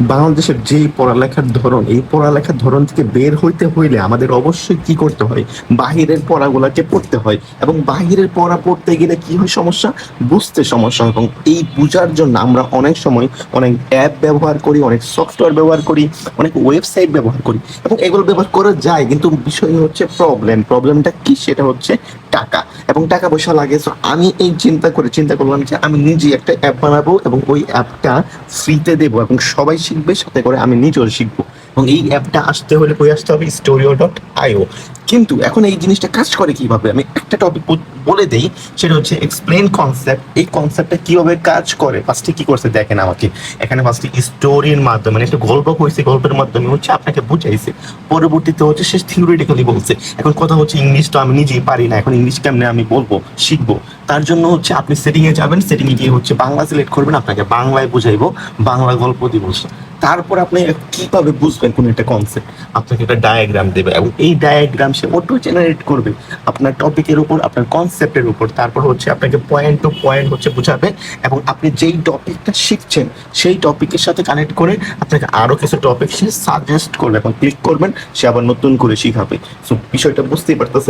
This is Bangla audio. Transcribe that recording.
বাংলাদেশের যেই পড়ালেখার ধরন, এই পড়ালেখার ধরন থেকে বের হইতে হইলে আমাদের অবশ্যই কি করতে হয়? বাহিরের পড়াগুলাকে পড়তে হয়। এবং বাহিরের পড়া পড়তে গেলে কি হয় সমস্যা? বুঝতে সমস্যা এবং এই বোঝার জন্য আমরা অনেক সময় অনেক অ্যাপ ব্যবহার করি, অনেক সফটওয়্যার ব্যবহার করি, অনেক ওয়েবসাইট ব্যবহার করি। এবং এগুলো ব্যবহার করা যায়, কিন্তু বিষয় হচ্ছে প্রবলেম প্রবলেমটা কি? সেটা হচ্ছে টাকা। এবং টাকা পয়সা লাগে সো আমি এই চিন্তা করে চিন্তা করলাম যে আমি নিজে একটা অ্যাপ বানাবো এবং ওই অ্যাপটা ফ্রিতে দেবো এবং সবাই শিখবে, সাথে করে আমি নিজেও শিখব। এবং এই অ্যাপটা আসতে হলে কই আসতে হবে স্টোরিও ডট আইও কিন্তু এখন এই জিনিসটা কাজ করে কীভাবে? আমি একটা টপিক বলে দেই, সেটা হচ্ছে এক্সপ্লেন কনসেপ্ট এই কনসেপ্টটা কীভাবে কাজ করে? ফার্স্টে কি করছে? দেখেন আমাকে। এখানে ফার্স্টে স্টোরির মাধ্যমে মানে একটা গল্প কইছে গল্পের মাধ্যমে হচ্ছে আপনাকে বুঝাইছে। পরবর্তীতে হচ্ছে সে থিওরিটিক্যালি বলছে। এখন কথা হচ্ছে ইংলিশ তো আমি নিজেই পারি না। এখন ইংলিশ কেমনে আমি বলব? শিখব। তার জন্য হচ্ছে আপনি সেটিং এ যাবেন। সেটিং এ গিয়ে হচ্ছে বাংলা সিলেক্ট করবেন। আপনাকে বাংলায় বুঝাইবো। বাংলা গল্প দিব তারপর আপনি কীভাবে বুঝবেন কোন একটা কনসেপ্ট আপনাকে একটা ডায়াগ্রাম দেবে এবং এই ডায়াগ্রাম সে অটো জেনারেট করবে। আপনার টপিকের উপর, আপনার কনসেপ্টের উপর। তারপর হচ্ছে আপনাকে পয়েন্ট টু পয়েন্ট হচ্ছে বুঝাবে এবং আপনি যেই টপিকটা শিখছেন, সেই টপিকের সাথে কানেক্ট করে আপনাকে আরও কিছু টপিক সে সাজেস্ট করবে এবং ক্লিক করবেন, সে আবার নতুন করে শিখাবে। সো বিষয়টা বুঝতেই পারতেছেন?